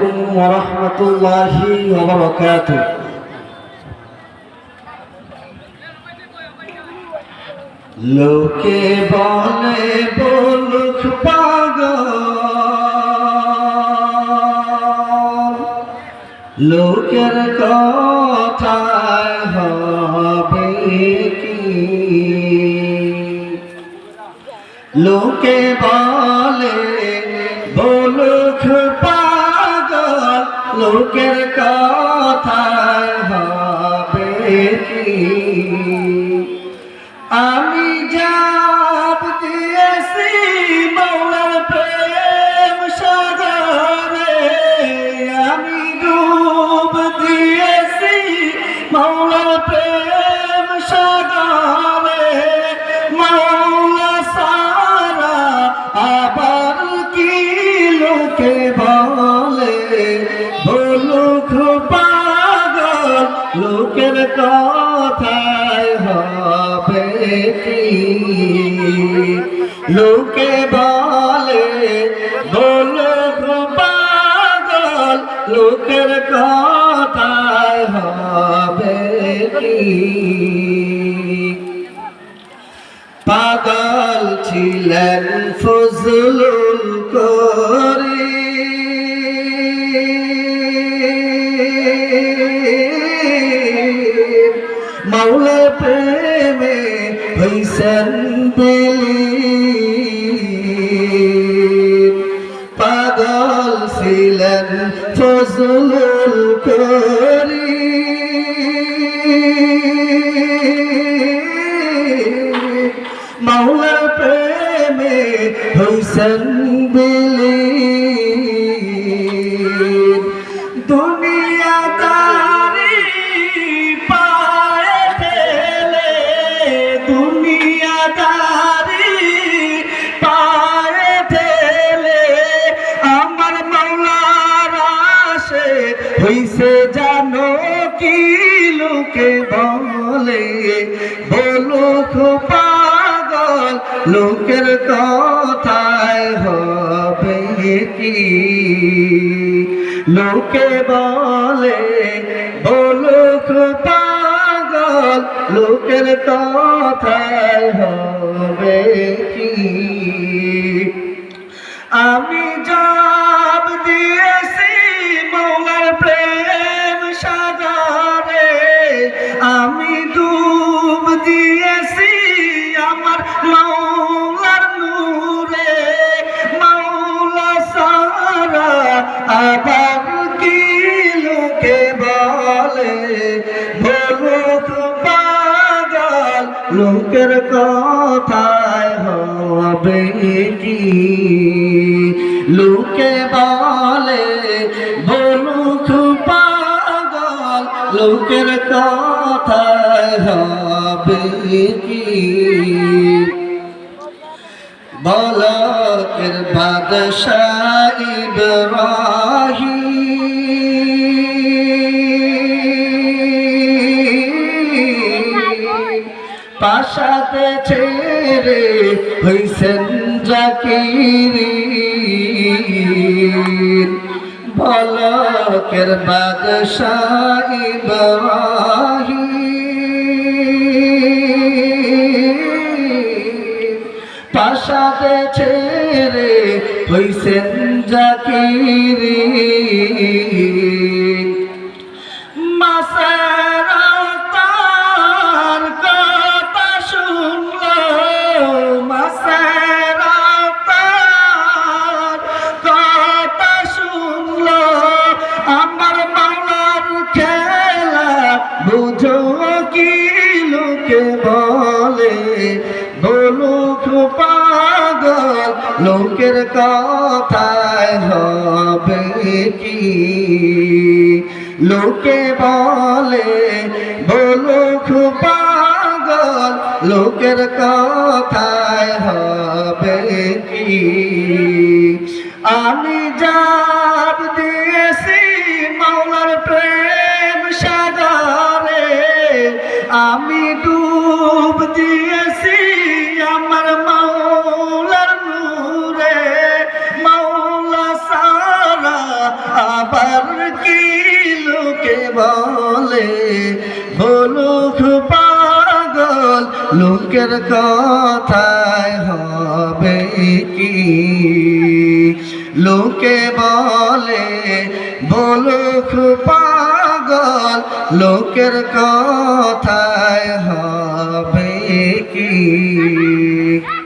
عليكم ورحمة الله وبركاته লোকে বলে বলুক পাগল লোকের কথায় হবে কি লোকে বলে লোকের কথা হবে কি? আমি যাব দিয়েছি মৌলার বলুক পাগল লোকের কথায় হবে লোকে বলে বলুক পাগল লোকের কথায় হবে পাগল ছিলেন ফজলুল মাওলা প্রেমে হইসেন দিলি। পাগল ছিলেন ফজলুল করি। মাওলা প্রেমে হোসেন বিলি বলুক পাগল, লোকের কথায় হবে কি? লোকে বলে, বলুক পাগল, লোকের কথায় হবে কি? আমি জব লোকের কথায় হবে কি? লোকে বলে, বলুক পাগল, লোকের কথায় হবে কি? বলকের বাদশাহ ইব্রাহিম পাশাতে ছেড়ে হইছেন জাকিরি। বলকের বাদশাহ ইব্রাহিম। পাশাতে ছেড়ে হইছেন জাকিরি। পাগল, লোকের কথায় হবে কি? লোকে বলে বলো পাগল, লোকের কথায় হবে কি? আমি যাব লোকের কথায় হবে কি? লোকে বলে বলুক পাগল লোকের কথায় হবে কি?